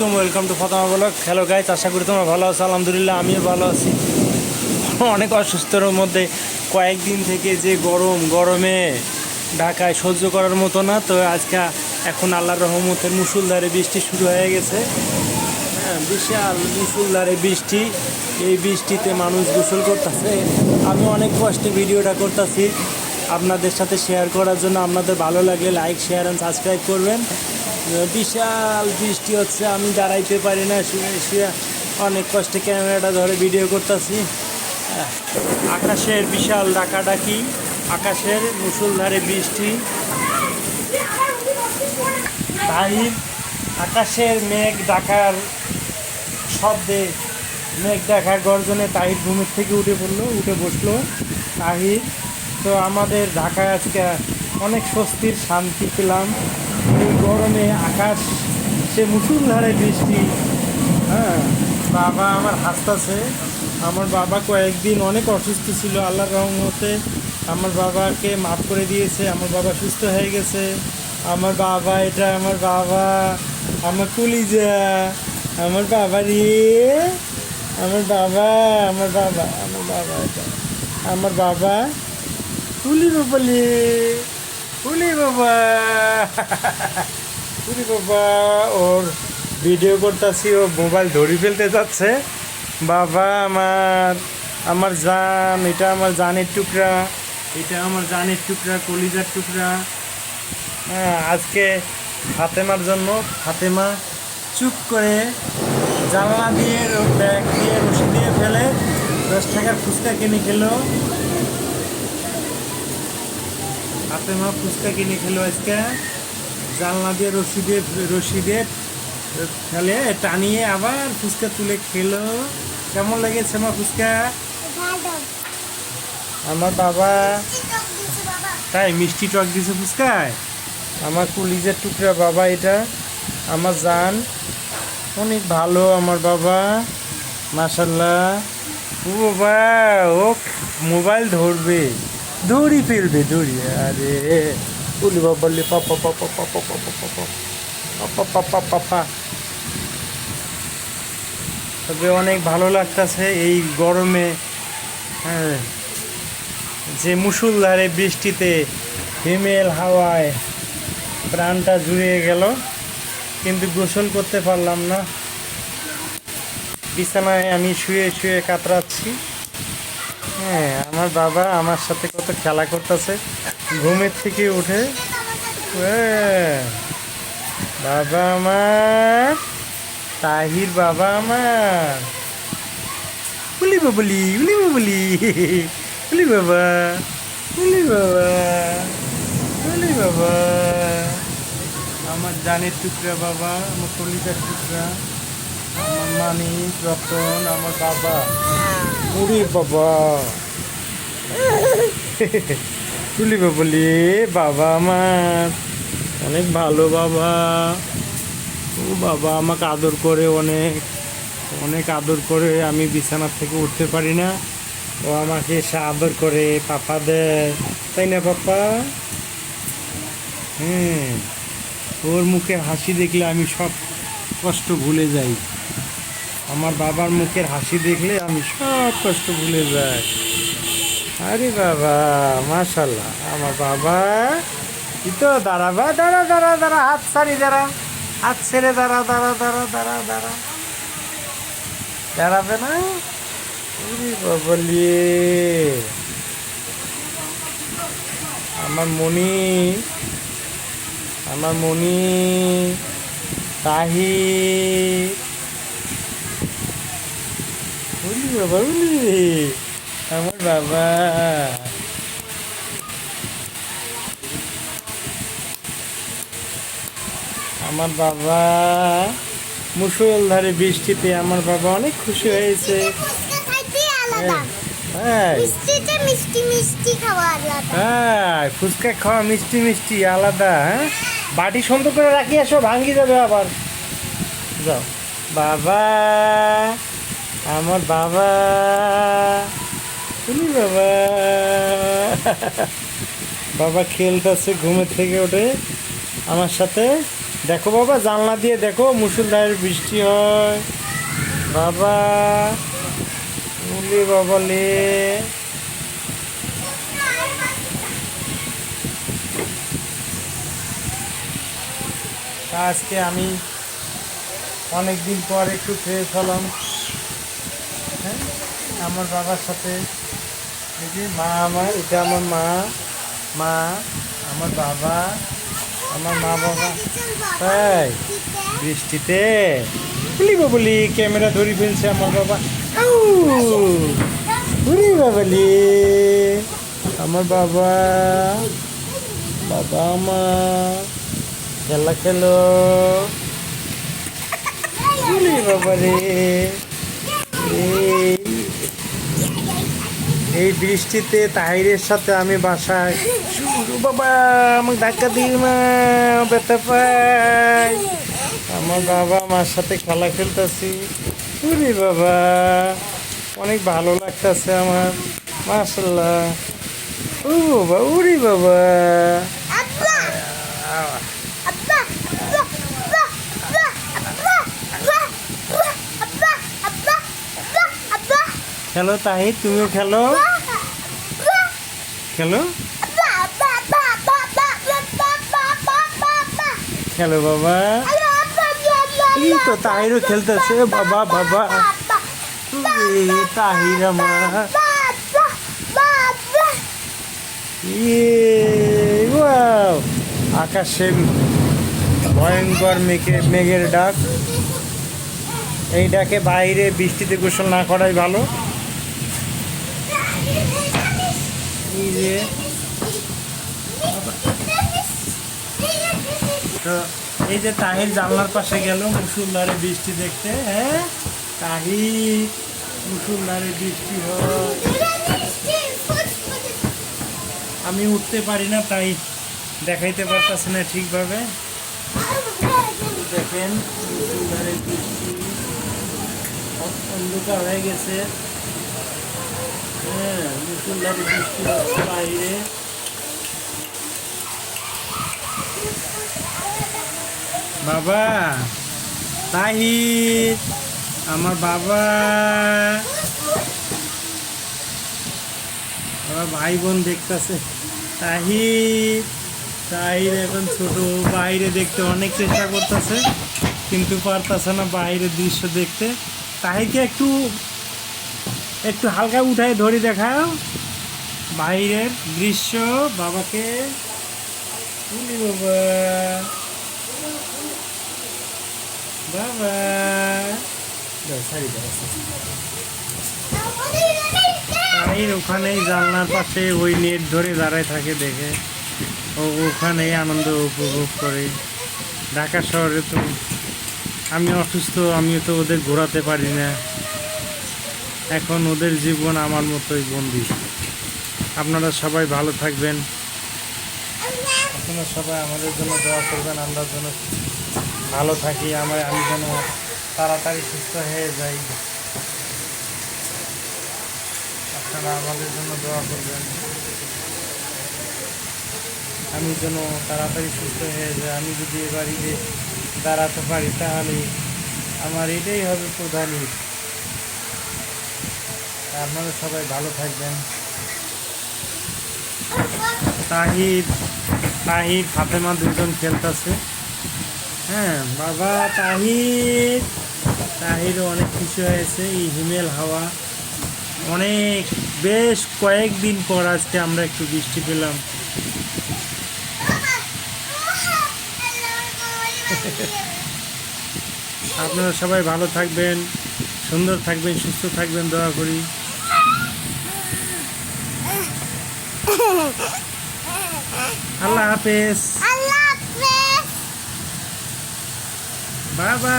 তুমি welcome to Fatma blog hello guys আশা করি তোমরা ভালো আছো। আলহামদুলিল্লাহ, আমিও ভালো আছি। অনেক অসুস্থর মধ্যে কয়েকদিন থেকে যে গরম, গরমে ঢাকায় সহ্য করার মতো না, তো আজকে এখন আল্লাহর রহমতের মুসুলধারে বৃষ্টি শুরু হয়ে গেছে। হ্যাঁ বিশাল মুসুলধারে বৃষ্টি। এই বৃষ্টিতে মানুষ গোসল করতেছে। আমি অনেক কষ্টে ভিডিওটা করতেছি। আপনাদের সাথে শেয়ার করার জন্য আপনাদের ভালো লাগলে লাইক শেয়ার অ্যান্ড সাবস্ক্রাইব করবেন। বিশাল বৃষ্টি হচ্ছে, আমি দাঁড়াইতে পারি না, শুয়ে শুয়ে অনেক কষ্টে ক্যামেরাটা ধরে ভিডিও করতেছি। আকাশের বিশাল ডাকাডাকি, আকাশের মুসুলধারে বৃষ্টি। তাহির আকাশের মেঘ ডাকার শব্দে মেঘ ডাকার গর্জনে তাহির ঘুমের থেকে উঠে পড়ল, উঠে বসল তাহির। তো আমাদের ঢাকায় আজকে অনেক স্বস্তির শান্তি পেলাম। গরমে আকাশ, সে মুসুলধারে বৃষ্টি। হ্যাঁ বাবা আমার হাসতাছে। আমার বাবা কয়েকদিন অনেক অসুস্থ ছিল, আল্লাহর রহমতে। আমার বাবাকে মাফ করে দিয়েছে, আমার বাবা সুস্থ হয়ে গেছে। আমার বাবা, এটা আমার বাবা, আমার কুলিজা, আমার বাবা রে। আমার বাবা আমার বাবা আমার বাবা, এটা। আমার বাবা কুলি বাবালে কুলি বাবা। কুলি বাবা, ওর ভিডিও করতেছি, ও মোবাইল ধরে ফেলতে যাচ্ছে। বাবা, আমার আমার জান, এটা আমার জানের টুকরা, এটা আমার জানের টুকরা, কলিজার টুকরা। হ্যাঁ আজকে ফাতেমার জন্য ফাতেমা চুপ করে জানলা দিয়ে, ব্যাগ দিয়ে, রশি দিয়ে ফেলে দশ টাকার ফুচকা কিনে খেলো। ফাতেমা ফুচকা কিনে খেলো আজকে। জানলা দিয়ে রশি দিয়ে রশি দিয়ে ফেলে টানিয়ে আবার ফুচকা তুলে খেলো। কেমন লেগেছে আমার ফুচকা? আমার বাবা তাই মিষ্টি টক দিছে ফুচকায়? আমার কুলিজের টুকরা বাবা এটা। আমার জান অনেক ভালো আমার বাবা মাশাল্লাহ ও বাবা ও মোবাইল ধরবে। দড়ি ফেলবে দড়ি আরে উলি বাবা বললি পাপা পাপা পাপা পাপা পাপা পাপা পাপা পাপা তবে অনেক ভালো লাগতেছে এই গরমে হ্যাঁ যে মুসুলধারে বৃষ্টিতে হিমেল হাওয়ায় প্রাণটা জুড়িয়ে গেল কিন্তু গোসল করতে পারলাম না বিছানায় আমি শুয়ে শুয়ে কাতরাচ্ছি হ্যাঁ আমার বাবা আমার সাথে কত খেলা করতেছে। ঘুমের থেকে উঠে বাবা আমার, তাহির বাবা আমার। উলি বাবলি উলি বাবলি, উলি বাবা উলি বাবা উলি বাবা। আমার জানের টুকরা বাবা, আমার কলিজার টুকরা, আমার মানিক রতন, আমার বাবা। উড়ি বাবা। তুলি বাবলি, বাবা আমার। অনেক ভালো, বাবা। ও বাবা, আমাকে আদর করে অনেক। অনেক আদর করে আমি বিছানার থেকে উঠতে পারি না। ও আমাকে এসে আদর করে, পাপা দেয়। তাই না, পাপা? হুম। ওর মুখে হাসি দেখলে আমি সব কষ্ট ভুলে যাই। আমার বাবার মুখের হাসি দেখলে আমি সব কষ্ট ভুলে যাই। আরে বাবা মাশাল্লাহ আমার বাবা, এই তো দাঁড়াবা দাঁড়া দাঁড়া দাঁড়া, হাত ছাড়ি, দাঁড়া। হাত ছেড়ে দাঁড়া দাঁড়া দাঁড়া দাঁড়া দাঁড়া। দাঁড়াবে না? বাবলি আমার মনি আমার মনি তাহি বলি বাবা আমার বাবা। আমার বাবা। মুসলধারে বৃষ্টিতে আমার বাবা অনেক খুশি হয়েছে। হ্যাঁ হ্যাঁ ফুচকা খাওয়া মিষ্টি মিষ্টি আলাদা হ্যাঁ? বাটি সুন্দর করে রাখি আসো ভাঙ্গি যাবে আবার। যাও। বাবা। আমার বাবা। তুমি বাবা। বাবা খেলতেছে ঘুমের থেকে ওঠে আমার সাথে দেখো বাবা, জানলা দিয়ে দেখো মুসুলধারের বৃষ্টি হয়। বাবা, উলি বাবা লে। আজকে আমি অনেক দিন পর একটু ফ্রেশ হলাম। আমার বাবার সাথে যে মা আমার, এটা আমার মা মা, আমার বাবা, আমার মা বাবা তাই, বৃষ্টিতে বলিব বলি, ক্যামেরা ধরে ফেলছে আমার বাবা! উরি বাবলি আমার বাবা বাবা আমার খেলা খেলো বাবা রে এই বৃষ্টিতে তাহিরের সাথে আমি বাসায়। বাবা আমাকে ধাক্কা দিই না ব্যথা পাই আমার বাবা আমার সাথে খেলা খেলতেছি। উরি বাবা অনেক ভালো লাগতেছে আমার মাসাল্লাহ ও বাবা উরি বাবা। খেলো তাহি তুমিও খেলো। খেলো? খেলো বাবা। এই তো তাহিরও খেলতেছে, বাবা বাবা। তাহির আমার। ইয়ে, আকাশে ভয়ঙ্কর মেঘে, মেঘের ডাক। এই ডাকে বাইরে বৃষ্টিতে গোসল না করাই ভালো। এই যে তো এই যে তাহির জানলার পাশে গেল মুসুলধারে বৃষ্টি দেখতে। হ্যাঁ? তাহির মুসুলধারে বৃষ্টি হয়। আমি উঠতে পারি না, তাই দেখাইতে পারতেছে না ঠিকভাবে। দেখেন মুসুলধারে বৃষ্টি অন্ধকার হয়ে গেছে। হ্যাঁ বাইরে বাবা তাহির আমার বাবা। আমার ভাই বোন দেখতেছে। তাহির তাহির এখন ছোট, বাইরে দেখতে অনেক চেষ্টা করতেছে, কিন্তু পারতেছে না বাইরের দৃশ্য দেখতে। তাহিরকে একটু একটু হালকা উঠায় ধরে দেখাও। বাইরের দৃশ্য বাবাকে উলি বাবা। ওখানেই জানলার পাশে ওই নেট ধরে দাঁড়ায় থাকে দেখে। ও ওখানেই আনন্দ উপভোগ করে। ঢাকা শহরে তো আমি অসুস্থ আমিও তো ওদের ঘোরাতে পারি না। এখন ওদের জীবন আমার মতোই বন্দি। আপনারা সবাই ভালো থাকবেন। আপনারা সবাই আমাদের জন্য দোয়া করবেন, আমরা যেন ভালো থাকি, আমার আমি যেন তাড়াতাড়ি সুস্থ হয়ে যাই। আপনারা আমাদের জন্য দোয়া করবেন। আমি যেন তাড়াতাড়ি সুস্থ হয়ে যাই। আমি যদি এ বাড়িতে দাঁড়াতে পারি, তাহলে আমার এটাই হবে প্রধান ঈদ। আপনারা সবাই ভালো থাকবেন। তাহির তাহির ফাতেমা দুজন খেলতেছে। হ্যাঁ বাবা তাহির। তাহিরও অনেক খুশি হয়েছে এই হিমেল হাওয়া। অনেক বেশ কয়েকদিন পর আজকে আমরা একটু বৃষ্টি পেলাম। আপনারা সবাই ভালো থাকবেন। সুন্দর থাকবেন সুস্থ থাকবেন দয়া করি। আল্লাহ হাফেজ। বাবা